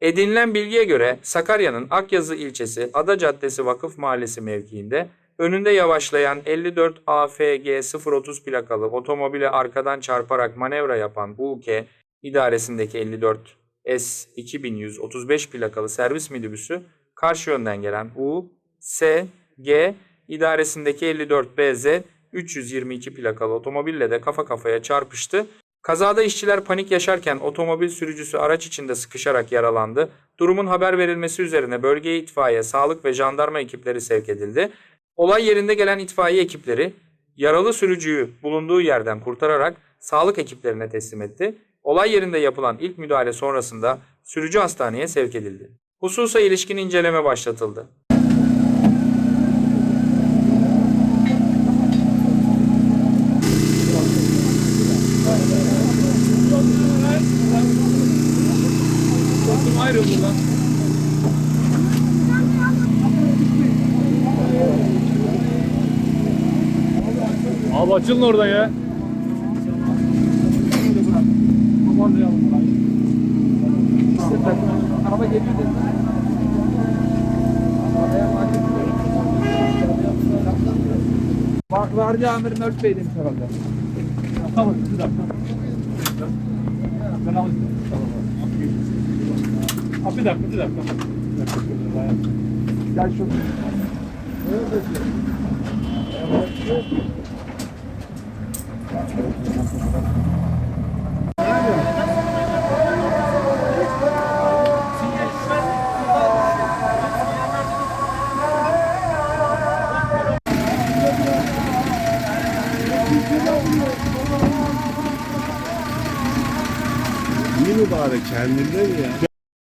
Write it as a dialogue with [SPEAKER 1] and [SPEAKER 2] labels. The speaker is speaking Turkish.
[SPEAKER 1] Edinilen bilgiye göre Sakarya'nın Akyazı ilçesi Ada Caddesi Vakıf Mahallesi mevkiinde önünde yavaşlayan 54 AFG 030 plakalı otomobile arkadan çarparak manevra yapan UK idaresindeki 54 S 2135 plakalı servis minibüsü karşı yönden gelen U, S, G idaresindeki 54 BZ 322 plakalı otomobille de kafa kafaya çarpıştı. Kazada işçiler panik yaşarken otomobil sürücüsü araç içinde sıkışarak yaralandı. Durumun haber verilmesi üzerine bölgeye itfaiye, sağlık ve jandarma ekipleri sevk edildi. Olay yerinde gelen itfaiye ekipleri yaralı sürücüyü bulunduğu yerden kurtararak sağlık ekiplerine teslim etti. Olay yerinde yapılan ilk müdahale sonrasında sürücü hastaneye sevk edildi. Hususa ilişkin inceleme başlatıldı.
[SPEAKER 2] Ayrıldı lan. Abi açılın oradan ya.
[SPEAKER 3] Araba geliyor dedi. Bak vardı amirim Ölç Bey demiş herhalde.
[SPEAKER 2] Tamam bir dakika. Ben alayım. Abi bir dakika bir dakika.
[SPEAKER 3] Gel şu.
[SPEAKER 4] İyi mübarek kendinden ya.